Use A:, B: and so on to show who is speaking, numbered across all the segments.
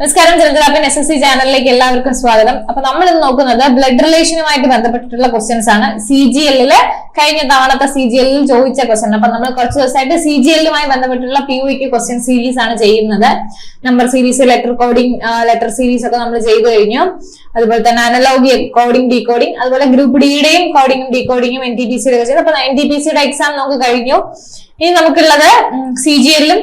A: നമസ്കാരം ജനതാപ്പൻ S S C ചാനലിലേക്ക് എല്ലാവർക്കും സ്വാഗതം. അപ്പൊ നമ്മൾ ഇന്ന് നോക്കുന്നത് ബ്ലഡ് റിലേഷനുമായിട്ട് ബന്ധപ്പെട്ടിട്ടുള്ള ക്വസ്റ്റ്യൻസ് ആണ്. സി ജി എല്ലിൽ കഴിഞ്ഞ തവണത്തെ സി ജി എല്ലിൽ ചോദിച്ച ക്വസ്റ്റ്യൻ അപ്പൊ നമ്മൾ കുറച്ച് ദിവസമായിട്ട് സി ജി എല്ലുമായി ബന്ധപ്പെട്ടുള്ള പി യുക്ക് ക്വസ്റ്റ്യൻ സീരീസ് ആണ് ചെയ്യുന്നത്. Number series letter coding letter series ഒക്കെ നമ്മൾ ചെയ്തു കഴിഞ്ഞു. അതുപോലെ തന്നെ അനലോഗ് കോഡിംഗ് ഡീകോഡിംഗ് അതുപോലെ ഗ്രൂപ്പ് ഡിയുടെയും കോഡിംഗും ഡീകോഡിംഗും എൻ ടി പി സിയുടെ അപ്പൊ എൻ ടി പി സിയുടെ എക്സാം നമുക്ക് കഴിഞ്ഞു. ഇനി നമുക്കുള്ളത് സി ജി എല്ലും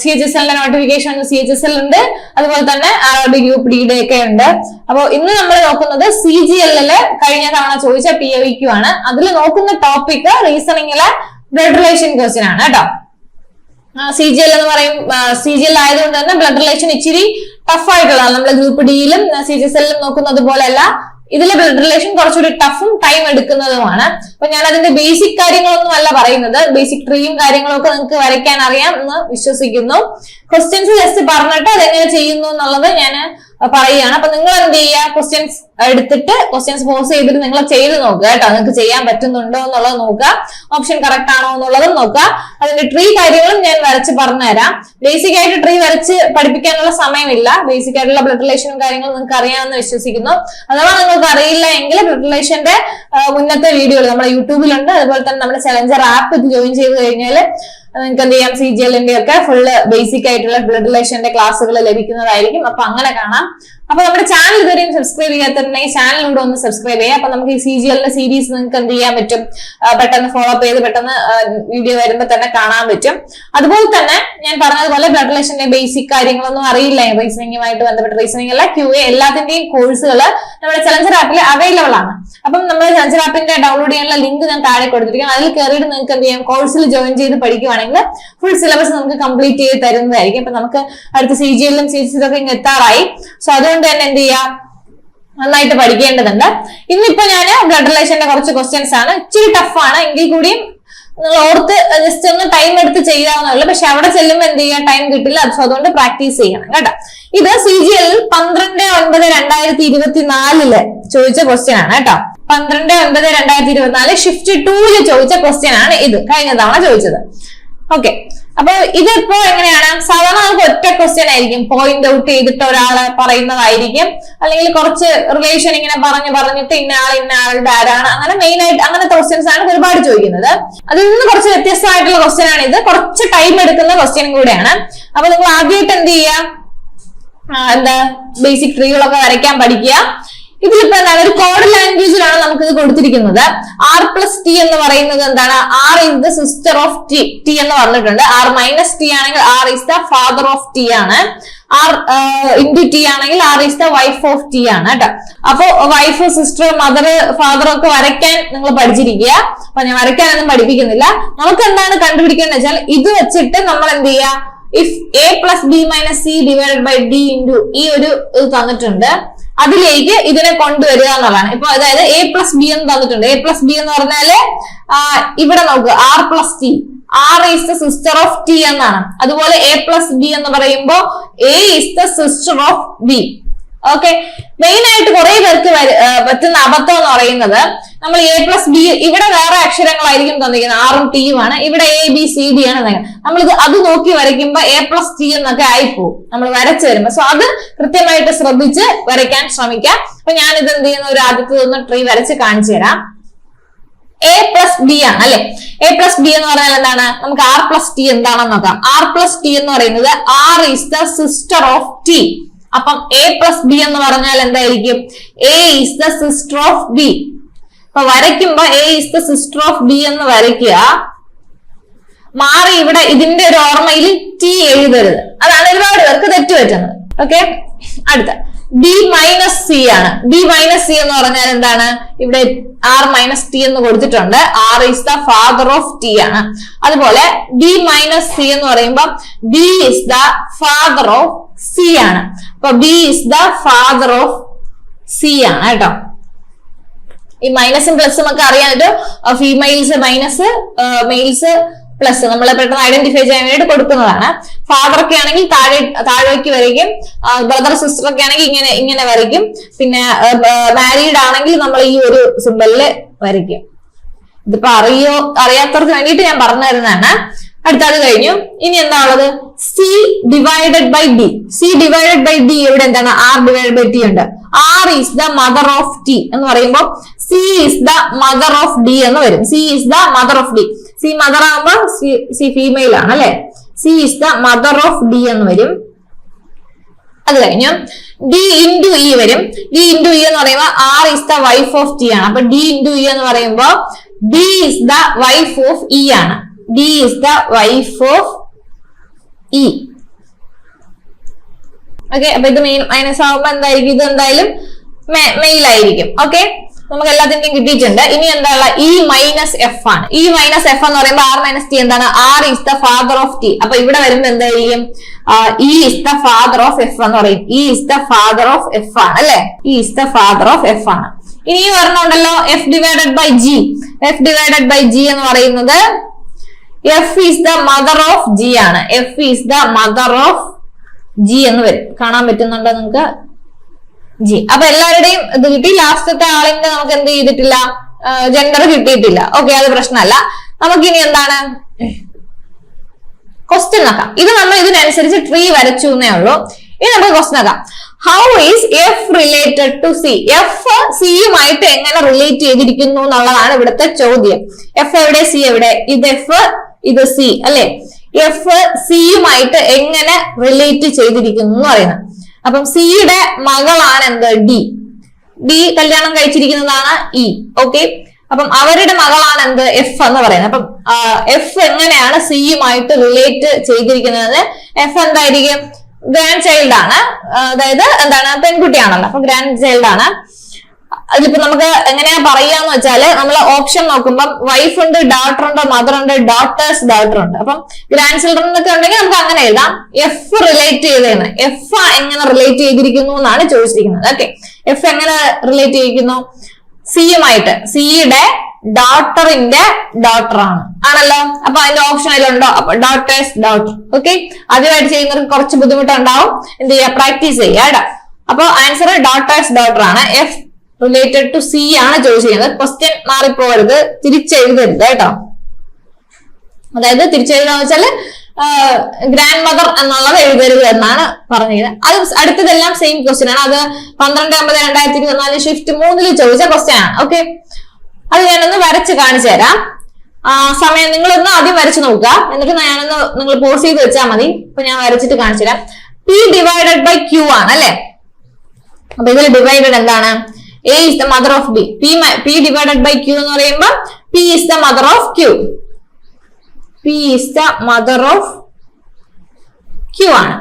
A: സി എച്ച് എസ് എല്ലിന്റെ notification C H S L ഉണ്ട്. അതുപോലെ തന്നെ ആർ ഡി ഗ്രൂപ്പ് ഡിയുടെ ഒക്കെ ഉണ്ട്. അപ്പോൾ ഇന്ന് നമ്മൾ നോക്കുന്നത് സി ജി എല്ലിൽ കഴിഞ്ഞ തവണ ചോദിച്ച പി ഒ ക്യു ആണ്. അതിൽ നോക്കുന്ന ടോപ്പിക് റീസണിങ്ങിലെ ബ്ലഡ് റിലേഷൻ ക്വസ്റ്റ്യൻ ആണ് കേട്ടോ. സി ജി എൽ എന്ന് പറയും സി ജി എൽ ആയതുകൊണ്ട് തന്നെ ബ്ലഡ് റിലേഷൻ ഇച്ചിരി ടഫ് ആയിട്ടുള്ളതാണ്. നമ്മൾ ഗ്രൂപ്പ് ഡിയിലും സി ജി എസ് എല്ലിലും നോക്കുന്നത് പോലെയല്ല ഇതിലെ ബ്ലഡ് റിലേഷൻ കുറച്ചുകൂടി ടഫും ടൈം എടുക്കുന്നതുമാണ്. അപ്പൊ ഞാൻ അതിന്റെ ബേസിക് കാര്യങ്ങളൊന്നും അല്ല പറയുന്നത്. ബേസിക് ട്രീയും കാര്യങ്ങളും ഒക്കെ നിങ്ങൾക്ക് വരയ്ക്കാൻ അറിയാം എന്ന് വിശ്വസിക്കുന്നു. ക്വസ്റ്റ്യൻസ് ജസ്റ്റ് പറഞ്ഞിട്ട് അതെങ്ങനെ ചെയ്യുന്നു എന്നുള്ളത് ഞാൻ പറയുകയാണ്. അപ്പൊ നിങ്ങൾ എന്ത് ചെയ്യുക? ക്വസ്റ്റ്യൻസ് എടുത്തിട്ട് ക്വസ്റ്റ്യൻസ് പോസ് ചെയ്തിട്ട് നിങ്ങൾ ചെയ്ത് നോക്കുക കേട്ടോ. നിങ്ങൾക്ക് ചെയ്യാൻ പറ്റുന്നുണ്ടോ എന്നുള്ളത് നോക്കുക. ഓപ്ഷൻ കറക്റ്റ് ആണോ എന്നുള്ളതും നോക്കുക. അതിന്റെ ട്രീ കാര്യങ്ങളും ഞാൻ വരച്ച് പറഞ്ഞുതരാം. ബേസിക് ആയിട്ട് ട്രീ വരച്ച് പഠിപ്പിക്കാനുള്ള സമയമില്ല. ബേസിക് ആയിട്ടുള്ള ബ്ലഡ് റിലേഷനും കാര്യങ്ങളും നിങ്ങൾക്ക് അറിയാമെന്ന് വിശ്വസിക്കുന്നു. അഥവാ നിങ്ങൾക്ക് അറിയില്ല എങ്കിൽ ബ്ലഡ് റിലേഷന്റെ മുന്നത്തെ വീഡിയോകൾ നമ്മുടെ യൂട്യൂബിലുണ്ട്. അതുപോലെ തന്നെ നമ്മുടെ ചലഞ്ചർ ആപ്പ് ഇത് ജോയിൻ ചെയ്ത് കഴിഞ്ഞാൽ നിങ്ങൾക്ക് എന്ത് ചെയ്യാം? സി ജി എല്ലിന്റെ ഒക്കെ ഫുള്ള് ബേസിക് ആയിട്ടുള്ള ബ്ലഡ് റിലേഷന്റെ ക്ലാസ്സുകൾ ലഭിക്കുന്നതായിരിക്കും. അപ്പൊ അങ്ങനെ കാണാം. അപ്പൊ നമ്മുടെ ചാനൽ ഇതുവരെയും സബ്സ്ക്രൈബ് ചെയ്യാത്തിട്ടുണ്ടെങ്കിൽ ചാനലിലൂടെ ഒന്ന് സബ്സ്ക്രൈബ് ചെയ്യാം അപ്പൊ നമുക്ക് ഈ സി ജി എല്ലിന്റെ സീരീസ് നിങ്ങൾക്ക് എന്ത് ചെയ്യാൻ പറ്റും? പെട്ടെന്ന് ഫോളോ അപ്പ് ചെയ്ത് പെട്ടെന്ന് വീഡിയോ വരുമ്പോൾ തന്നെ കാണാൻ പറ്റും. അതുപോലെ തന്നെ ഞാൻ പറഞ്ഞതുപോലെ ബ്ലഡ് റിലേഷന്റെ ബേസിക് കാര്യങ്ങളൊന്നും അറിയില്ല. റീസണിങ്ങുമായിട്ട് ബന്ധപ്പെട്ട റീസണിംഗ് അല്ല. ക്യു എ എല്ലാത്തിന്റെയും കോഴ്സുകൾ നമ്മുടെ ചലഞ്ചർ ആപ്പിൽ അവൈലബിൾ ആണ്. അപ്പം നമ്മൾ ചലഞ്ചർ ആപ്പിന്റെ ഡൗൺലോഡ് ചെയ്യാനുള്ള ലിങ്ക് ഞാൻ താഴെ കൊടുത്തിരിക്കും അതിൽ കയറിയിട്ട് നിങ്ങൾക്ക് എന്ത് ചെയ്യാം? കോഴ്സിൽ ജോയിൻ ചെയ്ത് പഠിക്കുവാണെങ്കിൽ ഫുൾ സിലബസ് നമുക്ക് കംപ്ലീറ്റ് ചെയ്ത് തരുന്നതായിരിക്കും. അപ്പൊ നമുക്ക് അടുത്ത സി ജി എല്ലും സി ഒക്കെ ഇങ്ങ് എത്താറായി. സോ തന്നെ എന്ത് ചെയ്യാം? നന്നായിട്ട് പഠിക്കേണ്ടതുണ്ട്. ഇന്നിപ്പോ ഞാൻ ബ്ലഡ് റിലേഷന്റെ കുറച്ച് ക്വസ്റ്റ്യൻസ് ആണ്. ഇച്ചിരി ടഫാണ് എങ്കിൽ കൂടിയും നിങ്ങൾ ഓർത്ത് ജസ്റ്റ് ഒന്ന് ടൈം എടുത്ത് ചെയ്യാവുന്നതല്ല പക്ഷെ അവിടെ ചെല്ലുമ്പോൾ എന്ത് ചെയ്യാം? ടൈം കിട്ടില്ല. സോ അതുകൊണ്ട് പ്രാക്ടീസ് ചെയ്യണം കേട്ടോ. ഇത് സി ജി എൽ പന്ത്രണ്ട് ഒൻപത് രണ്ടായിരത്തി ഇരുപത്തിനാലിൽ ചോദിച്ച ക്വസ്റ്റ്യൻ ആണ് കേട്ടോ. പന്ത്രണ്ട് ഒൻപത് രണ്ടായിരത്തി ഇരുപത്തിനാല് ഷിഫ്റ്റ് ടൂൽ ചോദിച്ച ക്വസ്റ്റ്യൻ ആണ് ഇത്. കഴിഞ്ഞ തവണ ചോദിച്ചത്. ഓക്കെ അപ്പൊ ഇതിപ്പോ എങ്ങനെയാണ്? സാധാരണ നമുക്ക് ഒറ്റ ക്വസ്റ്റ്യൻ ആയിരിക്കും. പോയിന്റ് ഔട്ട് ചെയ്തിട്ട് ഒരാൾ പറയുന്നതായിരിക്കും. അല്ലെങ്കിൽ കുറച്ച് റിലേഷൻ ഇങ്ങനെ പറഞ്ഞു പറഞ്ഞിട്ട് ഇന്ന ആൾ ഇന്ന ആളുടെ ആരാണ് അങ്ങനെ മെയിൻ ആയിട്ട് അങ്ങനത്തെ ക്വസ്റ്റ്യൻസ് ആണ് ഒരുപാട് ചോദിക്കുന്നത്. അതിൽ നിന്ന് കുറച്ച് വ്യത്യസ്തമായിട്ടുള്ള ക്വസ്റ്റ്യൻ ആണ് ഇത്. കുറച്ച് ടൈം എടുക്കുന്ന ക്വസ്റ്റ്യൻ കൂടെയാണ്. അപ്പൊ നിങ്ങൾ ആദ്യമായിട്ട് എന്ത് ചെയ്യുക? എന്താ? ബേസിക് ട്രീകളൊക്കെ വരയ്ക്കാൻ പഠിക്കുക. ഇതിലിപ്പോ എന്താണ്? ഒരു കോഡ് ലാംഗ്വേജിലാണ് നമുക്ക് ഇത് കൊടുത്തിരിക്കുന്നത്. ആർ പ്ലസ് ടി എന്ന് പറയുന്നത് എന്താണ്? R is the sister of T T എന്ന് പറഞ്ഞിട്ടുണ്ട്. ആർ മൈനസ് ടി ആണെങ്കിൽ R is the father of T ആണ്. ആർ ഇന്റു ടി ആണെങ്കിൽ R is the wife of T ആണ് കേട്ടോ അപ്പൊ വൈഫ് സിസ്റ്റർ മദർ ഫാദർ ഒക്കെ വരയ്ക്കാൻ നിങ്ങൾ പഠിച്ചിരിക്കുക. അപ്പൊ ഞാൻ വരയ്ക്കാനൊന്നും പഠിപ്പിക്കുന്നില്ല. നമുക്ക് എന്താണ് കണ്ടുപിടിക്കേണ്ടത് വെച്ചാൽ ഇത് വെച്ചിട്ട് നമ്മൾ എന്ത് ചെയ്യുക? If A plus B minus C divide by D into ഈ ഒരു ഇത് തന്നിട്ടുണ്ട്. അതിലേക്ക് ഇതിനെ കൊണ്ടുവരിക എന്നുള്ളതാണ്. ഇപ്പൊ അതായത് എ പ്ലസ് ബി എന്ന് തന്നിട്ടുണ്ട്. എ പ്ലസ് ബി എന്ന് പറഞ്ഞാൽ ഇവിടെ നോക്കുക R plus T R is the sister of T എന്നാണ്. അതുപോലെ എ പ്ലസ് ബി എന്ന് പറയുമ്പോൾ A is the sister of B okay main ആയിട്ട് കുറെ പേർക്ക് പറ്റുന്ന അബദ്ധം എന്ന് പറയുന്നത് നമ്മൾ എ പ്ലസ് ബി ഇവിടെ വേറെ അക്ഷരങ്ങളായിരിക്കും തന്നിരിക്കുന്നത്. ആറും ടിയും ആണ്. ഇവിടെ എ ബി സി ഡി ആണ് നമ്മൾ അത് നോക്കി വരയ്ക്കുമ്പോൾ എ പ്ലസ് ടി എന്നൊക്കെ ആയിപ്പോവും. നമ്മൾ വരച്ചു വരുമ്പോൾ സോ അത് കൃത്യമായിട്ട് ശ്രദ്ധിച്ച് വരയ്ക്കാൻ ശ്രമിക്കാം. അപ്പൊ ഞാൻ ഇത് എന്ത് ചെയ്യുന്ന? ഒരു ആദ്യത്തെ ഒന്ന് ട്രീ വരച്ച് കാണിച്ചു തരാം. എ പ്ലസ് ബി ആണ് അല്ലെ? എ പ്ലസ് ബി എന്ന് പറഞ്ഞാൽ എന്താണ്? നമുക്ക് ആർ പ്ലസ് ടി എന്താണെന്ന് നോക്കാം. ആർ പ്ലസ് ടി എന്ന് പറയുന്നത് R is the sister of T അപ്പം എ പ്ലസ് ബി എന്ന് പറഞ്ഞാൽ എന്തായിരിക്കും? A is the sister of B അപ്പൊ വരയ്ക്കുമ്പോ A is the sister of B എന്ന് വരയ്ക്കുക. മാറി ഇവിടെ ഇതിന്റെ ഒരു ഓർമ്മയിൽ ടി എഴുതരുത്. അതാണ് ഒരുപാട് പേർക്ക് തെറ്റുപറ്റുന്നത്. ഓക്കെ അടുത്ത. ബി മൈനസ് സി ആണ്. ബി മൈനസ് സി എന്ന് പറഞ്ഞാൽ എന്താണ്? ഇവിടെ ആർ മൈനസ് ടി എന്ന് കൊടുത്തിട്ടുണ്ട്. R is the father of T ആണ്. അതുപോലെ ബി മൈനസ് സി എന്ന് പറയുമ്പോൾ B is the father of C ആണ്. അപ്പൊ B is the father of C ആണ് കേട്ടോ. ഈ മൈനസും പ്ലസും ഒക്കെ അറിയാനായിട്ട് ഫീമെയിൽസ് മൈനസ് മെയിൽസ് പ്ലസ് നമ്മൾ പെട്ടെന്ന് ഐഡന്റിഫൈ ചെയ്യാൻ വേണ്ടി കൊടുക്കുന്നതാണ്. ഫാദർ ഒക്കെ ആണെങ്കിൽ താഴെ താഴേക്ക് വരയ്ക്കും. ബ്രദർ സിസ്റ്റർ ഒക്കെ ആണെങ്കിൽ ഇങ്ങനെ ഇങ്ങനെ വരയ്ക്കും. പിന്നെ മാരീഡ് ആണെങ്കിൽ നമ്മൾ ഈ ഒരു സിമ്പലിൽ വരയ്ക്കും. ഇതിപ്പോ അറിയോ അറിയാത്തവർക്ക് വേണ്ടിയിട്ട് ഞാൻ പറഞ്ഞു തരുന്നതാണ്. അടുത്ത അത് കഴിഞ്ഞു. ഇനി എന്താ ഉള്ളത് C divided by D C divided by D ഇവിടെ എന്താണ്? ആർ ഡിവൈഡ് ബൈ ടി ഉണ്ട്. R is the mother of T എന്ന് പറയുമ്പോൾ C is the mother of D എന്ന് വരും. C is the mother of D C mother ആകുമ്പോ C female ആണ് അല്ലെ? C is the mother of D എന്ന് വരും. അത് കഴിഞ്ഞു. ഡി ഇന്റു ഇ വരും. ഡി ഇന്റു ഇ എന്ന് പറയുമ്പോൾ R is the wife of T ആണ്. അപ്പൊ ഡി ഇന്റു ഇ എന്ന് പറയുമ്പോൾ D is the wife of E ആണ്. D is the wife of E okay അപ്പൊ ഇത് മെയിൻ മൈനസ് ആവുമ്പോ എന്തായിരിക്കും? ഇത് എന്തായാലും മെയിൽ ആയിരിക്കും. ഓക്കെ നമുക്ക് എല്ലാത്തിന്റെയും കിട്ടിയിട്ടുണ്ട്. ഇനി എന്താ ഇ മൈനസ് എഫ് ആണ്. ഇ മൈനസ് എഫ് എന്ന് പറയുമ്പോൾ ആർ മൈനസ് ടി എന്താണ്? R is the father of T അപ്പൊ ഇവിടെ വരുമ്പോ എന്തായിരിക്കും? E is the father of F എന്ന് പറയും. E is the father of F ആണ് അല്ലെ? E is the father of F ആണ്. ഇനി ഈ പറഞ്ഞുണ്ടല്ലോ F divided by G F divided by G എന്ന് പറയുന്നത് F is the mother of G ആണ്. F is the mother of G എന്ന് വരും. കാണാൻ പറ്റുന്നുണ്ടോ നിങ്ങൾക്ക്? ജി. അപ്പൊ എല്ലാവരുടെയും ഇത് കിട്ടി. ലാസ്റ്റത്തെ ആളിന്റെ നമുക്ക് എന്ത് ചെയ്തിട്ടില്ല? ജെൻഡർ കിട്ടിയിട്ടില്ല. ഓക്കെ അത് പ്രശ്നമല്ല. നമുക്കിനി എന്താണ്? ക്വസ്റ്റ്യൻ നോക്കാം ഇത് നമ്മൾ ഇതിനനുസരിച്ച് ട്രീ വരച്ചു എന്നേ ഉള്ളൂ. ഇനി നമുക്ക് ക്വസ്റ്റ്യൻ നോക്കാം how is F related to C F സിയുമായിട്ട് എങ്ങനെ റിലേറ്റ് ചെയ്തിരിക്കുന്നു എന്നുള്ളതാണ് ഇവിടുത്തെ ചോദ്യം. എഫ് എവിടെ സി എവിടെ? ഇത് എഫ് ഇത് സി അല്ലെ? എഫ് സിയുമായിട്ട് എങ്ങനെ റിലേറ്റ് ചെയ്തിരിക്കുന്നു എന്ന് പറയുന്നത്. അപ്പം സിയുടെ മകളാണ് എന്ത് ഡി ഡി കല്യാണം കഴിച്ചിരിക്കുന്നതാണ് ഇ ഓക്കെ അപ്പം അവരുടെ മകളാണ് എന്ത്? എഫ് എന്ന് പറയുന്നത്. അപ്പം എഫ് എങ്ങനെയാണ് സിയുമായിട്ട് റിലേറ്റ് ചെയ്തിരിക്കുന്നത് എഫ് എന്തായിരിക്കും? ഗ്രാൻഡ് ചൈൽഡ് ആണ് അതായത് എന്താണ്? പെൺകുട്ടിയാണല്ലോ. അപ്പൊ ഗ്രാൻഡ് ചൈൽഡ് ആണ്. അതിലിപ്പോ നമുക്ക് എങ്ങനെയാ പറയാന്ന് വെച്ചാൽ നമ്മൾ ഓപ്ഷൻ നോക്കുമ്പോൾ വൈഫ് ഉണ്ട് ഡോട്ടർ ഉണ്ട് മദർ ഉണ്ട് ഡോട്ടേഴ്സ് ഡോട്ടർ ഉണ്ട്. അപ്പം ഗ്രാൻഡ് ചിൽഡ്രൻ എന്നൊക്കെ ഉണ്ടെങ്കിൽ നമുക്ക് അങ്ങനെ എഴുതാം. എഫ് റിലേറ്റ് ചെയ്തേന്ന് എഫ് എങ്ങനെ റിലേറ്റ് ചെയ്തിരിക്കുന്നു എന്നാണ് ചോദിച്ചിരിക്കുന്നത്. ഓക്കെ എഫ് എങ്ങനെ റിലേറ്റ് ചെയ്തിരിക്കുന്നു? സിയുമായിട്ട് സിയുടെ ഡോട്ടറിന്റെ ഡോട്ടർ ആണ്. ആണല്ലോ? അപ്പൊ അതിന്റെ ഓപ്ഷൻ ഉണ്ടോ? അപ്പൊ ഡോട്ടേഴ്സ് ഡോട്ടർ ഓക്കെ ആദ്യമായിട്ട് ചെയ്യുന്നവർക്ക് കുറച്ച് ബുദ്ധിമുട്ടുണ്ടാവും. എന്ത് ചെയ്യാ? പ്രാക്ടീസ് കേട്ടോ. അപ്പൊ ആൻസർ ഡോട്ടേഴ്സ് ഡോട്ടർ ആണ്. എഫ് റിലേറ്റഡ് ടു സി ആണ് ചോദിച്ചിരിക്കുന്നത് ക്വസ്റ്റ്യൻ മാറിപ്പോകരുത്. തിരിച്ചെഴുതരുത് കേട്ടോ. അതായത് തിരിച്ചെഴുതാന്ന് വെച്ചാൽ ഗ്രാൻഡ് മദർ എന്നുള്ളത് എഴുതരുത് എന്നാണ് പറഞ്ഞിരിക്കുന്നത്. അത് അടുത്തതെല്ലാം സെയിം ക്വസ്റ്റ്യൻ ആണ്. അത് പന്ത്രണ്ട് അമ്പത് രണ്ടായിരത്തി ഇരുപത്തിനാല് ഷിഫ്റ്റ് മൂന്നിൽ ചോദിച്ച ക്വസ്റ്റ്യൻ ആണ്. ഓക്കെ അത് ഞാനൊന്ന് വരച്ച് കാണിച്ചു തരാം. സമയം നിങ്ങളൊന്ന് ആദ്യം വരച്ച് നോക്കുക. എന്നിട്ട് ഞാനൊന്ന് നിങ്ങൾ പോസ് ചെയ്ത് വെച്ചാൽ മതി. ഇപ്പൊ ഞാൻ വരച്ചിട്ട് കാണിച്ചു തരാം. പി ഡിവൈഡഡ് ബൈ ക്യൂ ആണ് അല്ലെ? അപ്പൊ ഇതിൽ ഡിവൈഡഡ് എന്താണ്? A is the mother of B P P divided by Q എന്ന് പറയുമ്പോൾ P is the mother of Q P is the mother of Q ആണ്.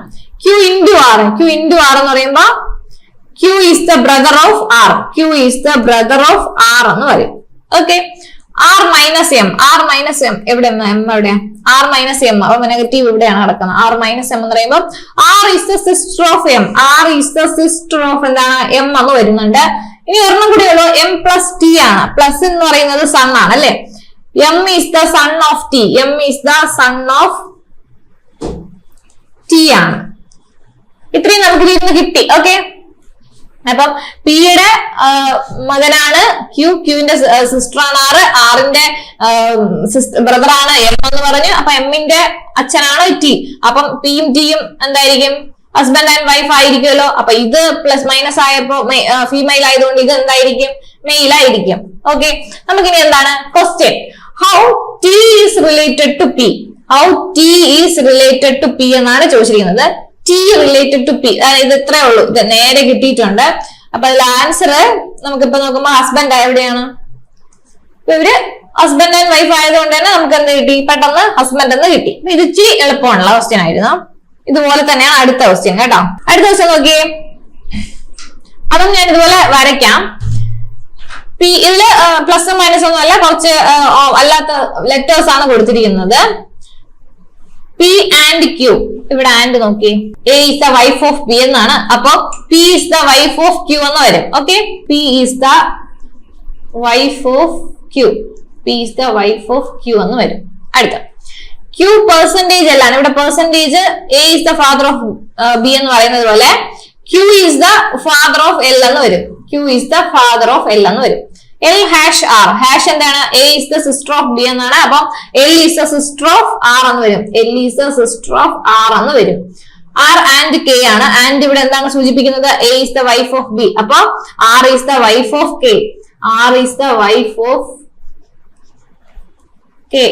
A: Q into R Q into R എന്ന് പറയുമ്പോ Q is the brother of R Q is the brother of R എന്ന് പറയും. Okay R minus M R minus M എവിടെ? M എവിടെയാ R minus M അപ്പൊ negative ഇവിടെയാണ് നടക്കുന്നത്. ആർ മൈനസ് എം എന്ന് പറയുമ്പോൾ R is the sister of M R is the sister of എന്താണ്? എം എന്ന് വരുന്നുണ്ട്. ഇനി ഒരെണ്ണം കൂടി ഉള്ളു. എം പ്ലസ് ടി ആണ്. പ്ലസ് എന്ന് പറയുന്നത് സൺ ആണ് അല്ലെ? M is the son of T M is the son of T ആണ്. ഇത്രയും നമുക്ക് ഇതിൽ കിട്ടി ഓക്കെ അപ്പം പിയുടെ മകനാണ് ക്യൂ ക്യൂവിന്റെ സിസ്റ്റർ ആണ് ആറ് ആറിന്റെ ബ്രദറാണ് എം എന്ന് പറഞ്ഞു. അപ്പൊ എമ്മിന്റെ അച്ഛനാണ് ടി അപ്പം പിയും ടിയും എന്തായിരിക്കും? ഹസ്ബൻഡ് ആൻഡ് വൈഫ് ആയിരിക്കുമല്ലോ. അപ്പൊ ഇത് പ്ലസ് മൈനസ് ആയപ്പോ ഫീമെയിൽ ആയതുകൊണ്ട് ഇത് എന്തായിരിക്കും? മെയിൽ ആയിരിക്കും. ഓക്കെ നമുക്കിനി എന്താണ്? Question how T is related to P how T is related to P എന്നാണ് ചോദിച്ചിരിക്കുന്നത്. ടി റിലേറ്റഡ് ടു പി ഇത് ഇത്രേ ഉള്ളൂ. ഇത് നേരെ കിട്ടിയിട്ടുണ്ട്. അപ്പൊ അതിൽ ആൻസർ നമുക്കിപ്പോ നോക്കുമ്പോ ഹസ്ബൻഡ് എവിടെയാണ്? ഇവർ ഹസ്ബൻഡ് ആൻഡ് വൈഫ് ആയതുകൊണ്ട് തന്നെ നമുക്ക് എന്ത് കിട്ടി? പെട്ടെന്ന് ഹസ്ബൻഡ് എന്ന് കിട്ടി. ഇത് ഇച്ചിരി എളുപ്പമുള്ള ക്വസ്റ്റ്യൻ ആയിരുന്നു. ഇതുപോലെ തന്നെയാണ് അടുത്ത ക്വസ്റ്റ്യൻ കേട്ടോ. അടുത്ത ക്വസ്റ്റ്യൻ നോക്കിയേ അതും ഞാൻ ഇതുപോലെ വരയ്ക്കാം. പി ഇതിൽ പ്ലസ് മൈനസ് ഒന്നും അല്ല കുറച്ച് അല്ലാത്ത ലെറ്റേഴ്സ് ആണ് കൊടുത്തിരിക്കുന്നത്. പി ആൻഡ് ക്യൂ ഇവിടെ ആൻഡ് നോക്കി. A is the wife of P എന്നാണ്. അപ്പൊ P is the wife of Q എന്ന് വരും. Okay P is the wife of Q P is the wife of Q എന്ന് വരും. അടുത്ത. ക്യൂ പെർസെന്റേജ് അല്ലാണ്. ഇവിടെ percentage A is the father of B എന്ന് പറയുന്നത് പോലെ Q is the father of L എന്ന് വരും. Q is the father of L എന്ന് വരും. എൽ ഹാഷ് ആർ ഹാഷ് എന്താണ്? A is the sister of B എന്നാണ്. അപ്പം L is the sister of R എന്ന് വരും. L is the sister of R എന്ന് വരും. ആർ ആൻഡ് കെ ആണ്. ആൻഡ് ഇവിടെ എന്താണ് സൂചിപ്പിക്കുന്നത്? A is the wife of B അപ്പൊ R is the wife of K R is the wife of K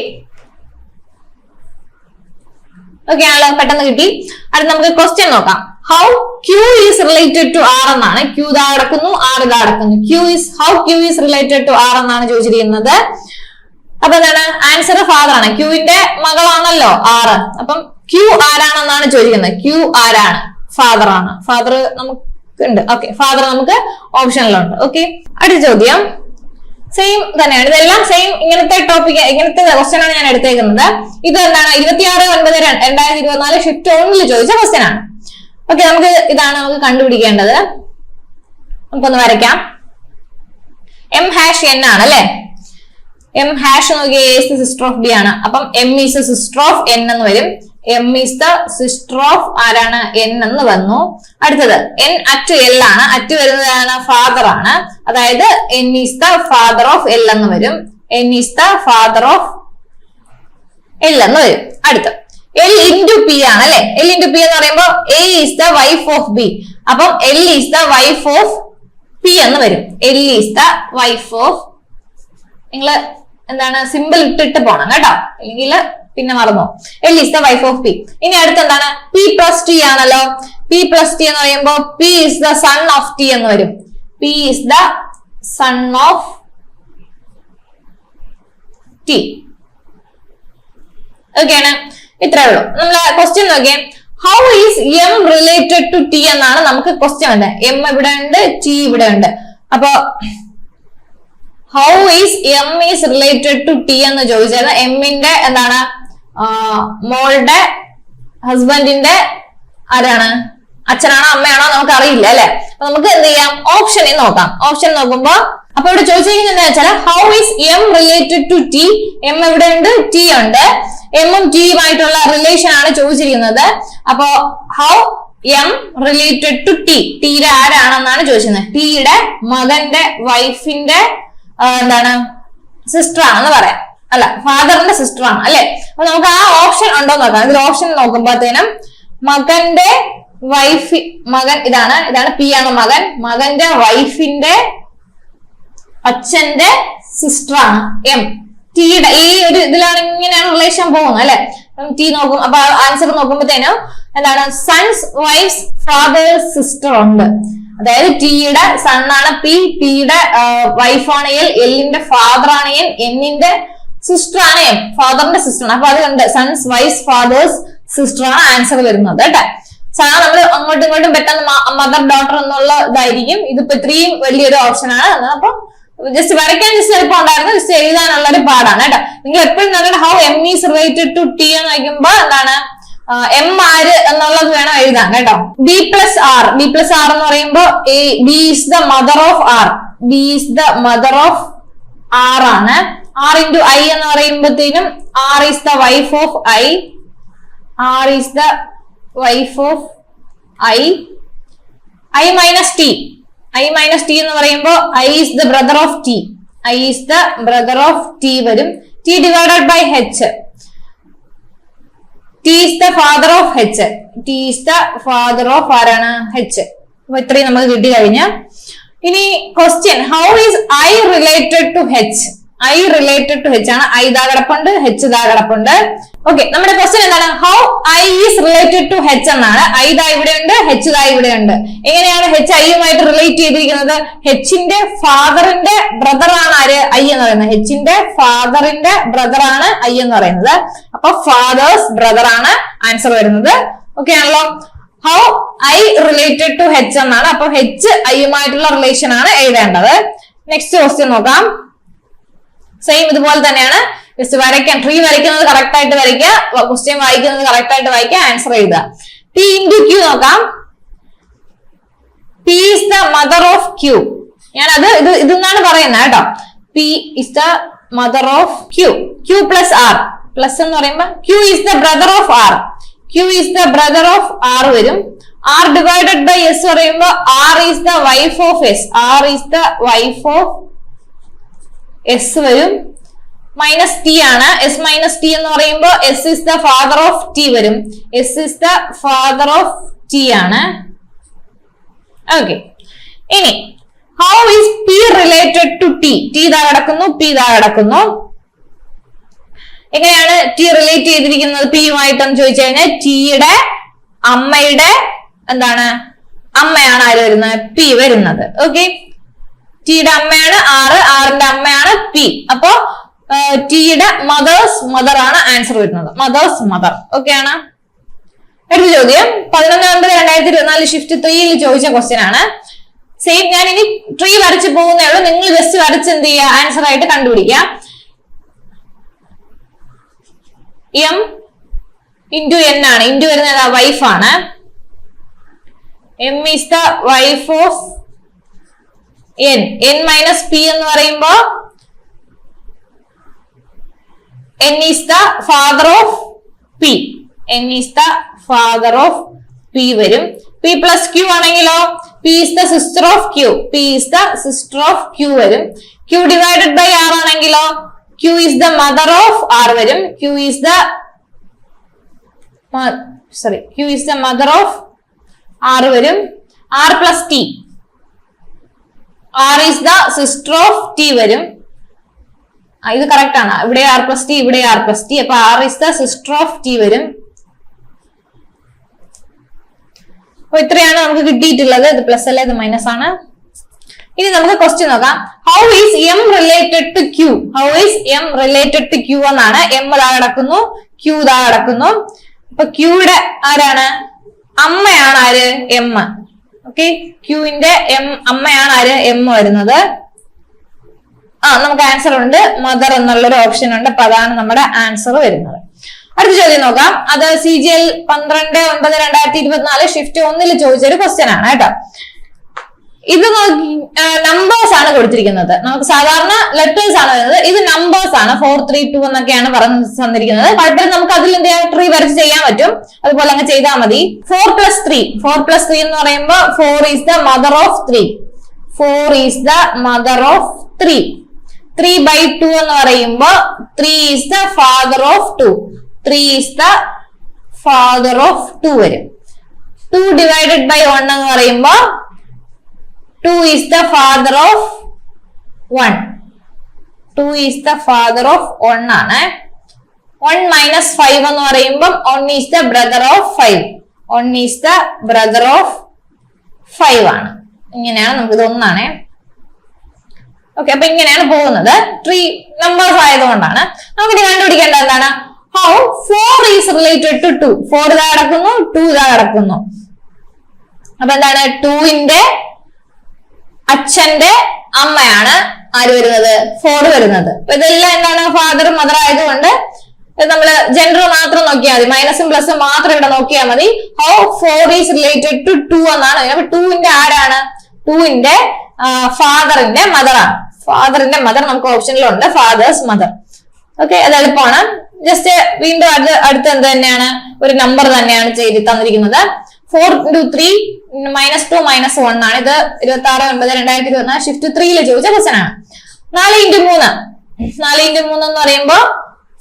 A: okay ആണല്ലോ പെട്ടെന്ന് കിട്ടി. അടുത്ത നമുക്ക് ക്വസ്റ്റ്യൻ നോക്കാം. How Q is related to R എന്നാണ്. ക്യൂ ഇതാ അടക്കുന്നു ആർ ഇതാ അടക്കുന്നു Q is how Q is related to R എന്നാണ് ചോദിച്ചിരിക്കുന്നത്. അപ്പൊ എന്താണ്? ആൻസർ ഫാദർ ആണ്. ക്യൂവിന്റെ മകളാണല്ലോ ആറ് അപ്പം ക്യൂ ആരാണെന്നാണ് ചോദിക്കുന്നത്? ക്യൂ ആരാണ്? ഫാദർ ആണ്. ഫാദർ നമുക്ക് ഉണ്ട്. ഓക്കെ ഫാദർ നമുക്ക് ഓപ്ഷനിലുണ്ട് ഓക്കെ അടുത്ത ചോദ്യം. സെയിം തന്നെയാണ്. ഇതെല്ലാം സെയിം ഇങ്ങനത്തെ ടോപ്പിക് ഇങ്ങനത്തെ ക്വസ്റ്റ്യൻ ആണ് ഞാൻ എടുത്തേക്കുന്നത്. ഇത് എന്താണ്? ഇരുപത്തിയാറ് ഒൻപത് രണ്ടായിരത്തി ഇരുപത്തിനാല് ഷിഫ്റ്റ് ഒന്നിൽ ചോദിച്ച ക്വസ്റ്റ്യൻ ആണ്. ഓക്കെ നമുക്ക് ഇതാണ് നമുക്ക് കണ്ടുപിടിക്കേണ്ടത്. നമുക്കൊന്ന് വരയ്ക്കാം. എം ഹാഷ് എൻ ആണ് അല്ലെ? എം ഹാഷ് നോക്കിയ സിസ്റ്റർ ഓഫ് ബി ആണ്. അപ്പം M is sister of N എന്ന് വരും. M is the sister of ആരാണ്? എൻ എന്ന് വന്നു. അടുത്തത് എൻ അറ്റ് എൽ ആണ്. അറ്റ് വരുന്നതാണ് ഫാദർ ആണ്. അതായത് N is the father of L എന്ന് വരും. N is the father of L എന്ന് വരും. അടുത്ത എൽ ഇന്റു പി ആണ് അല്ലെ? എൽ ഇന്റു പി എന്ന് പറയുമ്പോൾ A is the wife of B അപ്പം L is the wife of P എന്ന് വരും. L is the wife of നിങ്ങൾ എന്താണ്? സിമ്പിൾ ഇട്ടിട്ട് പോണം കേട്ടോ. അല്ലെങ്കിൽ പിന്നെ മറന്നോ? L is the wife of P ഇനി അടുത്ത് എന്താണ് പി പ്ലസ് ടി ആണല്ലോ. പി പ്ലസ് ടി എന്ന് പറയുമ്പോൾ P is the son of T എന്ന് വരും. P is the son of T ഓക്കെയാണ് ഇത്രേ ഉള്ളൂ. നമ്മൾ ക്വസ്റ്റ്യൻ നോക്കിയേ. How is M related to T എന്നാണ് നമുക്ക് ക്വസ്റ്റ്യൻ ഉണ്ട് എം ഇവിടെ ഉണ്ട് ടി ഇവിടെ ഉണ്ട്. അപ്പൊ how is M is related to T എന്ന് ചോദിച്ചത് എമ്മിന്റെ എന്താണ്? മോളുടെ ഹസ്ബൻഡിന്റെ ആരാണ്? അച്ഛനാണോ അമ്മയാണോ നമുക്ക് അറിയില്ല അല്ലെ? അപ്പൊ നമുക്ക് എന്ത് ചെയ്യാം? ഓപ്ഷനിൽ നോക്കാം. ഓപ്ഷൻ നോക്കുമ്പോ അപ്പൊ ഇവിടെ ചോദിച്ചിരിക്കുന്നത് വെച്ചാൽ how is M related to T M എവിടെ ഉണ്ട്. ടി ഉണ്ട് എമ്മും ടിയുമായിട്ടുള്ള റിലേഷൻ ആണ് ചോദിച്ചിരിക്കുന്നത്. അപ്പോ how M related to T ടിയുടെ ആരാണെന്നാണ് ചോദിച്ചിരുന്നത് ടിയുടെ മകന്റെ വൈഫിന്റെ എന്താണ്? സിസ്റ്റർ ആണെന്ന് പറയാം. അല്ല ഫാദറിന്റെ സിസ്റ്റർ ആണ് അല്ലെ? അപ്പൊ നമുക്ക് ആ ഓപ്ഷൻ ഉണ്ടോ നോക്കാം. ഇതിൽ ഓപ്ഷൻ നോക്കുമ്പോഴത്തേനും മകന്റെ വൈഫ് മകൻ ഇതാണ് ഇതാണ് പി ആണ് മകൻ. മകന്റെ വൈഫിന്റെ അച്ഛന്റെ സിസ്റ്റർ ആണ് എം ടീയുടെ ഈ ഒരു ഇതിലാണ് ഇങ്ങനെയാണ് റിലേഷൻ പോകുന്നത് അല്ലെ? ടി നോക്കും അപ്പൊ ആൻസർ നോക്കുമ്പോഴത്തേനും എന്താണ്? സൺസ് വൈഫ്സ് ഫാദേഴ്സ് സിസ്റ്റർ ഉണ്ട്. അതായത് ടിയുടെ സണ്ണാണ് പി ടിയുടെ വൈഫാണ് എൽ എല്ലിന്റെ ഫാദർ ആണെങ്കിൽ എന്നിന്റെ സിസ്റ്റർ ആണ്. ഫാദറിന്റെ സിസ്റ്റർ ആണ്. അപ്പൊ അതുകൊണ്ട് സൺസ് വൈസ് ഫാദേഴ്സ് സിസ്റ്റർ ആണ് ആൻസർ വരുന്നത് കേട്ടെ. സാധാരണ നമ്മൾ അങ്ങോട്ടും ഇങ്ങോട്ടും പെട്ടെന്ന് മദർ ഡോട്ടർ എന്നുള്ള ഇതായിരിക്കും. ഇതിപ്പോ ഇത്രയും വലിയൊരു ഓപ്ഷൻ ആണ് അപ്പൊ ജസ്റ്റ് വരയ്ക്കാൻ ജസ്റ്റ് എളുപ്പം ഉണ്ടായിരുന്നു ജസ്റ്റ് എഴുതാനുള്ള ഒരു പാടാണ് കേട്ടോ. നിങ്ങൾ എപ്പോഴും നല്ല how M is related to T എന്ന് വയ്ക്കുമ്പോ എന്താണ്? എം ആര് എന്നുള്ളത് വേണം എഴുതാൻ കേട്ടോ. B plus R B plus R എന്ന് പറയുമ്പോ B is the mother of R B is the mother of R ആണ്. ആർ ഇന്റു ഐ എന്ന് പറയുമ്പോഴത്തേനും R is the wife of I R is the wife of I I minus T I minus T എന്ന് പറയുമ്പോൾ I is the brother of T I is the brother of T വരും. T divided by H T is the father of H T is the father of ആരാണ്? H അപ്പൊ ഇത്രയും നമുക്ക് കിട്ടി കഴിഞ്ഞ ഇനി question how is I related to H I related to H ആണ്. I ദാ കിടപ്പുണ്ട് ഹെച്ച് ദാ കിടപ്പുണ്ട് ഓക്കെ നമ്മുടെ ക്വസ്റ്റ്യൻ എന്താണ്? How I is related to H എന്നാണ്. ഐ ദാ ഇവിടെ ഉണ്ട് ഹെച്ച് ദാ ഇവിടെ ഉണ്ട്. എങ്ങനെയാണ് ഹെച്ച് ഐയുമായിട്ട് റിലേറ്റ് ചെയ്തിരിക്കുന്നത്? ഹെച്ചിന്റെ ഫാദറിന്റെ ബ്രദർ ആണ് ആര്? ഐ എന്ന് പറയുന്നത്. ഹെച്ചിന്റെ ഫാദറിന്റെ ബ്രദർ ആണ് ഐ എന്ന് പറയുന്നത്. അപ്പൊ ഫാദേഴ്സ് ബ്രദർ ആണ് ആൻസർ വരുന്നത്. ഓക്കെ ആണല്ലോ? How I related to H എന്നാണ്. അപ്പൊ ഹെച്ച് ഐയുമായിട്ടുള്ള റിലേഷൻ ആണ് എഴുതേണ്ടത്. നെക്സ്റ്റ് ക്വസ്റ്റ്യൻ നോക്കാം. സെയിം ഇതുപോലെ തന്നെയാണ്. ജസ്റ്റ് വരയ്ക്കാം ട്രീ വരയ്ക്കുന്നത് കറക്റ്റ് ആയിട്ട് വരയ്ക്കുക ക്വസ്റ്റ്യൻ വായിക്കുന്നത് കറക്റ്റ് ആയിട്ട് വായിക്കുക ആൻസർ എഴുതുക. പി ഇന്റു ക്യൂ നോക്കാം. P is the mother of Q ഞാൻ അത് ഇത് ഇതെന്നാണ് പറയുന്നത് കേട്ടോ. P is the mother of Q Q plus R plus എന്ന് പറയുമ്പോൾ Q is the brother of R Q is the brother of R വരും. ആർ ഡിവൈഡഡ് ബൈ എസ് പറയുമ്പോൾ R is the wife of S R is the wife of S വരും. Minus T ആണ്. S minus T എന്ന് പറയുമ്പോൾ S is the father of T വരും. S is the father of T ആണ്. Okay ഇനി how is P related to T T ഇതാ കിടക്കുന്നു P ഇതാ കിടക്കുന്നു. എങ്ങനെയാണ് ടി റിലേറ്റ് ചെയ്തിരിക്കുന്നത് പിയുമായിട്ടെന്ന് ചോദിച്ചു കഴിഞ്ഞാൽ ടിയുടെ അമ്മയുടെ എന്താണ്? അമ്മയാണ് ആര് വരുന്നത്? പി വരുന്നത്. ഓക്കെ ടിയുടെ അമ്മയാണ് ആറ് ആറിന്റെ അമ്മയാണ് പി. അപ്പോ ടിയുടെ മദേഴ്സ് മദർ ആണ് ആൻസർ വരുന്നത്. മദേഴ്സ് മദർ ഓക്കെ ആണ്. അടുത്ത ചോദ്യം. പതിനൊന്ന് ഒൻപത് രണ്ടായിരത്തി ഇരുപത്തിനാല് ഷിഫ്റ്റ് ത്രീയിൽ ചോദിച്ച ക്വസ്റ്റ്യൻ ആണ്. സെയിം ഞാൻ ഇനി ട്രീ വരച്ച് പോകുന്നേ ഉള്ളൂ. നിങ്ങൾ ജസ്റ്റ് വരച്ച് എന്ത് ചെയ്യുക? ആൻസർ ആയിട്ട് കണ്ടുപിടിക്കുക. എം ഇന്റു എൻ ആണ്. ഇന്റു വരുന്നത് വൈഫ് ആണ്. M is the wife of N N minus P എന്ന് പറയുമ്പോ N is the father of P N is the father of P വരും. പി പ്ലസ് ക്യൂ ആണെങ്കിലോ? P is the sister of Q P is the sister of Q വരും. Q divided by R ആണെങ്കിലോ? Q is the mother of R വരും. Q is the sorry Q is the mother of R വരും. R plus T R is the sister of T വരും. ഇത് correct ആണ്. ഇവിടെ R plus T ഇവിടെ R plus T അപ്പൊ R is the sister of T വരും. അപ്പൊ ഇത്രയാണ് നമുക്ക് കിട്ടിയിട്ടുള്ളത്. ഇത് പ്ലസ് അല്ലേ ഇത് മൈനസ് ആണ്. ഇനി നമുക്ക് ക്വസ്റ്റ്യൻ നോക്കാം. How is M related to Q how is M related to Q എന്നാണ്. എം ഇതാ കിടക്കുന്നു ക്യൂ ഇതാ കിടക്കുന്നു. അപ്പൊ ക്യൂയുടെ ആരാണ്? അമ്മയാണ് ആര്? എം ഓക്കെ ക്യൂവിന്റെ എം അമ്മയാണ് ആര്? എം വരുന്നത്. ആ നമുക്ക് ആൻസർ ഉണ്ട്. മദർ എന്നുള്ളൊരു ഓപ്ഷൻ ഉണ്ട്. അപ്പൊ അതാണ് നമ്മുടെ ആൻസർ വരുന്നത്. അടുത്ത ചോദ്യം നോക്കാം. അത് സി ജി എൽ പന്ത്രണ്ട് ഒൻപത് രണ്ടായിരത്തി ഇരുപത്തിനാല് ഷിഫ്റ്റ് ഒന്നിൽ ചോദിച്ചൊരു ക്വസ്റ്റ്യൻ ആണ് കേട്ടോ. ഇത് നമ്പേഴ്സ് ആണ് കൊടുത്തിരിക്കുന്നത്. നമുക്ക് സാധാരണ ലെറ്റേഴ്സ് ആണ് വരുന്നത്. ഇത് നമ്പേഴ്സ് ആണ്. ഫോർ ത്രീ ടു എന്നൊക്കെയാണ് പറഞ്ഞു തന്നിരിക്കുന്നത് കുഴപ്പമില്ല. നമുക്ക് അതിൽ എന്ത് ചെയ്യാം? ട്രീ വരച്ച് ചെയ്യാൻ പറ്റും. അതുപോലെ അങ്ങ് ചെയ്താൽ മതി. Four plus three four plus three എന്ന് പറയുമ്പോൾ four is the mother of three four is the mother of three three by two എന്ന് പറയുമ്പോൾ three is the father of two three is the father of two വരും. Two divided by one എന്ന് പറയുമ്പോൾ two is the father of one two is the father of one ആണ്. One minus five എന്ന് പറയുമ്പം one is the brother of five one is the brother of five ആണ്. ഇങ്ങനെയാണ് നമുക്ക് ഇത് ഒന്നാണേ. Okay അപ്പൊ ഇങ്ങനെയാണ് പോകുന്നത്. ത്രീ നമ്പേഴ്സ് ആയതുകൊണ്ടാണ്. നമുക്കിത് കണ്ടുപിടിക്കേണ്ടത് എന്താണ്? How four is related to two four ഇതാ കിടക്കുന്നു ടു ഇതാ കിടക്കുന്നു. അപ്പൊ എന്താണ്? ടുവിന്റെ അച്ഛന്റെ അമ്മയാണ്. ആര് വരുന്നത്? ഫോർ വരുന്നത്. ഇതെല്ലാം എന്താണ്? ഫാദർ മദർ ആയതുകൊണ്ട് നമ്മൾ നമ്മൾ ജെൻഡർ മാത്രം നോക്കിയാൽ മതി. മൈനസും പ്ലസും മാത്രം ഇവിടെ നോക്കിയാൽ മതി. How four is related to two എന്നാണ് അപ്പൊ ടൂവിന്റെ ആരാണ്? ടൂവിന്റെ ഫാദറിന്റെ മദറാണ് ഫാദറിന്റെ മദർ നമുക്ക് ഓപ്ഷനിലുണ്ട് ഫാദേഴ്സ് മദർ ഓക്കെ അത് എളുപ്പമാണ് ജസ്റ്റ് വീണ്ടും അടുത്ത് അടുത്ത് എന്ത് തന്നെയാണ്? ഒരു നമ്പർ തന്നെയാണ് ചെയ്ത് തന്നിരിക്കുന്നത്. Four into three minus two minus one ആണ്. ഇത് ഇരുപത്തി ആറ് ഒൻപത് രണ്ടായിരത്തി ഇരുപത്തിനാല് ഷിഫ്റ്റ് ത്രീയിൽ ചോദിച്ച ക്വസ്റ്റൻ ആണ്. നാല് ഇന്റു മൂന്ന്. നാല് ഇന്റു മൂന്ന് എന്ന് പറയുമ്പോൾ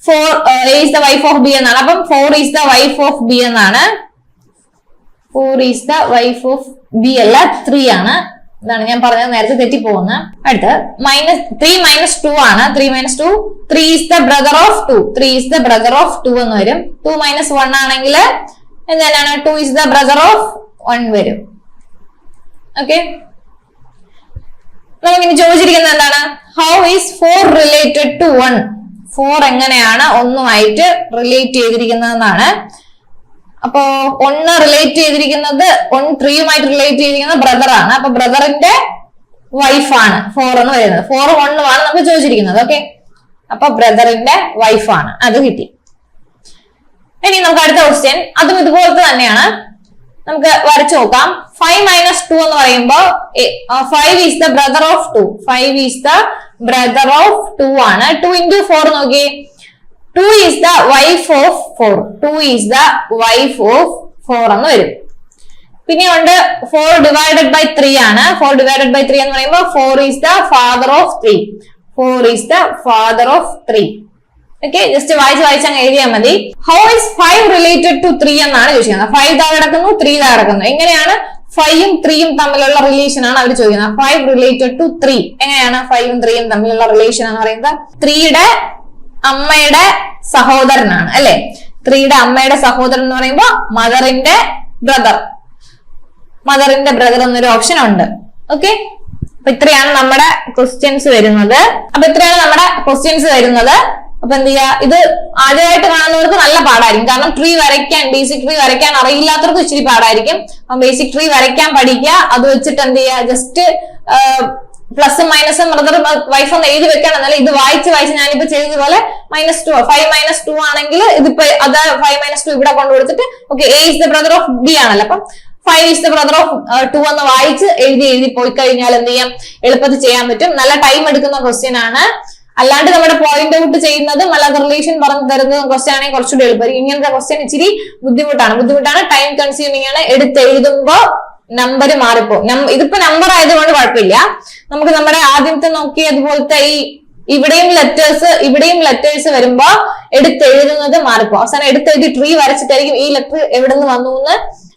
A: four is the wife of B എന്നാണ്. അപ്പം four is the wife of B എന്നാണ്. Four is the wife of B അല്ല ത്രീ ആണ്. ഇതാണ് ഞാൻ പറഞ്ഞത് നേരത്തെ തെറ്റിപ്പോകുന്നത്. അടുത്ത് മൈനസ് ത്രീ മൈനസ് ടു ആണ്. Three minus two three is the brother of two three is the brother of two എന്ന് വരും. ടു മൈനസ് വൺ ആണെങ്കിൽ എന്താണ് two is the brother of one വരും. ഓക്കെ നമുക്കിനി ചോദിച്ചിരിക്കുന്നത് എന്താണ്? How is four related to one four എങ്ങനെയാണ് ഒന്നുമായിട്ട് റിലേറ്റ് ചെയ്തിരിക്കുന്നതെന്നാണ്. അപ്പോ ഒന്ന് റിലേറ്റ് ചെയ്തിരിക്കുന്നത് ഒന്ന് ത്രീയുമായിട്ട് റിലേറ്റ് ചെയ്തിരിക്കുന്നത് ബ്രദറാണ് അപ്പൊ ബ്രദറിന്റെ വൈഫാണ് ഫോർ എന്ന് വരുന്നത് ഫോർ വണ്ണുമാണ് നമുക്ക് ചോദിച്ചിരിക്കുന്നത്. ഓക്കെ അപ്പൊ ബ്രദറിന്റെ വൈഫാണ് അത് കിട്ടി. ഇനി നമുക്ക് അടുത്ത ക്വസ്റ്റ്യൻ അതും ഇതുപോലത്തെ തന്നെയാണ്. നമുക്ക് വരച്ചു നോക്കാം. ഫൈവ് മൈനസ് ടു എന്ന് പറയുമ്പോൾ five is the brother of two five is the brother of two ആണ്. ടു ഇന്റു ഫോർ നോക്കി two is the wife of four two is the wife of four എന്ന് വരും. പിന്നെ ഉണ്ട് ഫോർ ഡിവൈഡഡ് ബൈ ത്രീ ആണ്. Four divided by three എന്ന് പറയുമ്പോൾ four is the father of three four is the father of three okay just വായിച്ച് വായിച്ച് അങ്ങ് എഴുതിയാൽ മതി. How is five related to three എന്നാണ് ചോദിക്കുന്നത് ഫൈവ് താഴെ കിടക്കുന്നു ത്രീ താഴെ കിടക്കുന്നു. എങ്ങനെയാണ് ഫൈവും ത്രീയും തമ്മിലുള്ള റിലേഷൻ ആണ് അവർ ചോദിക്കുന്നത്. ഫൈവ് റിലേറ്റഡ് ടു ത്രീ എങ്ങനെയാണ് ഫൈവും ത്രീയും തമ്മിലുള്ള റിലേഷൻ എന്ന് പറയുന്നത്? ത്രീയുടെ അമ്മയുടെ സഹോദരനാണ് അല്ലെ? ത്രീയുടെ അമ്മയുടെ സഹോദരൻ എന്ന് പറയുമ്പോൾ മദറിന്റെ ബ്രദർ മദറിന്റെ ബ്രദർ എന്നൊരു ഓപ്ഷൻ ഉണ്ട്. ഓക്കെ അപ്പൊ ഇത്രയാണ് നമ്മുടെ ക്വസ്റ്റ്യൻസ് വരുന്നത്. അപ്പൊ ഇത്രയാണ് നമ്മുടെ ക്വസ്റ്റ്യൻസ് വരുന്നത്. അപ്പൊ എന്ത് ചെയ്യാ? ഇത് ആദ്യമായിട്ട് കാണുന്നവർക്ക് നല്ല പാടായിരിക്കും. കാരണം ട്രീ വരയ്ക്കാൻ ബേസിക് ട്രീ വരയ്ക്കാൻ അറിയില്ലാത്തവർക്ക് ഇച്ചിരി പാടായിരിക്കും. ബേസിക് ട്രീ വരയ്ക്കാൻ പഠിക്കുക. അത് വെച്ചിട്ട് എന്ത് ചെയ്യുക ജസ്റ്റ് പ്ലസും മൈനസും ബ്രദർ വൈഫ് ഒന്ന് എഴുതി വെക്കണം. എന്നല്ല ഇത് വായിച്ച് വായിച്ച് ഞാനിപ്പോ ചെയ്തതുപോലെ minus two five minus two ആണെങ്കിൽ ഇതിപ്പോ അത് ഫൈവ് മൈനസ് ടു ഇവിടെ കൊണ്ടു കൊടുത്തിട്ട് okay A is the brother of B ആണല്ലോ. അപ്പം five is the brother of two എന്ന് വായിച്ച് എഴുതി എഴുതി പോയി കഴിഞ്ഞാൽ എന്ത് ചെയ്യാം? എളുപ്പത്തിൽ ചെയ്യാൻ പറ്റും. നല്ല ടൈം എടുക്കുന്ന ക്വസ്റ്റ്യൻ ആണ്. അല്ലാണ്ട് നമ്മുടെ പോയിന്റ് ഔട്ട് ചെയ്യുന്നതും അല്ലാതെ റിലേഷൻ പറഞ്ഞു തരുന്നതും ക്വസ്റ്റ്യൻ ആണെങ്കിൽ കുറച്ചുകൂടി എളുപ്പം. ഇങ്ങനത്തെ ക്വസ്റ്റ്യൻ ഇച്ചിരി ബുദ്ധിമുട്ടാണ്. ബുദ്ധിമുട്ടാണ് ടൈം കൺസ്യൂമിംഗ് ആണ്. എടുത്ത് എഴുതുമ്പോ നമ്പർ മാറിപ്പോ ഇതിപ്പോ നമ്പർ ആയതുകൊണ്ട് കുഴപ്പമില്ല. നമുക്ക് നമ്മുടെ ആദ്യത്തെ നോക്കി അതുപോലത്തെ ഈ ഇവിടെയും ലെറ്റേഴ്സ് ഇവിടെയും ലെറ്റേഴ്സ് വരുമ്പോ എടുത്തെഴുതുന്നത് മാറിപ്പോ അവസാനം എടുത്തെഴുതി ട്രീ വരച്ചിട്ടായിരിക്കും ഈ ലെറ്റർ എവിടെ നിന്ന് വന്നു എന്ന്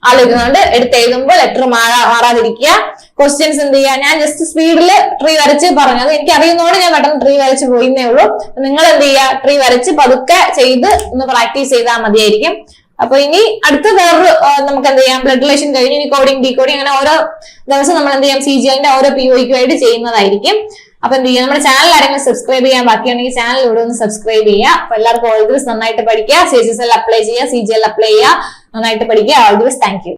A: ആലോചിക്കുന്നുണ്ട് എടുത്തെഴുതുമ്പോ ലെറ്റർ മാറാ മാറാതിരിക്കുക. ക്വസ്റ്റ്യൻസ് എന്ത് ചെയ്യുക ഞാൻ ജസ്റ്റ് സ്പീഡിൽ ട്രീ വരച്ച് പറഞ്ഞു അത് എനിക്ക് അറിയുന്നതുകൊണ്ട് ഞാൻ പെട്ടെന്ന് ട്രീ വരച്ച് പോയിന്നേ ഉള്ളൂ. നിങ്ങൾ എന്ത് ചെയ്യുക ട്രീ വരച്ച് പതുക്കെ ചെയ്ത് ഒന്ന് പ്രാക്ടീസ് ചെയ്താൽ മതിയായിരിക്കും. അപ്പൊ ഇനി അടുത്ത വേറൊരു നമുക്ക് എന്ത് ചെയ്യാം? ബ്ലഡ് റിലേഷൻ കഴിഞ്ഞ് ഇനി കോഡിംഗ് ഡീകോഡിംഗ് അങ്ങനെ ഓരോ ദിവസം നമ്മൾ എന്ത് ചെയ്യാം? സി ജി ഐന്റെ ഓരോ പി ഒയ്ക്കും ആയിട്ട് ചെയ്യുന്നതായിരിക്കും. അപ്പൊ എന്ത് ചെയ്യാം? നമ്മുടെ ചാനൽ ആരെങ്കിലും സബ്സ്ക്രൈബ് ചെയ്യാൻ ബാക്കിയുണ്ടെങ്കിൽ ചാനൽ ഇവിടെ ഒന്ന് സബ്സ്ക്രൈബ് ചെയ്യുക. അപ്പൊ എല്ലാവർക്കും ഓൾ ദിവസം നന്നായിട്ട് പഠിക്കുക. സി എസ് എൽ അപ്ലൈ ചെയ്യുക. സി ജി എൽ അപ്ലൈ ചെയ്യുക. നന്നായിട്ട് പഠിക്കുക. All Divas thank you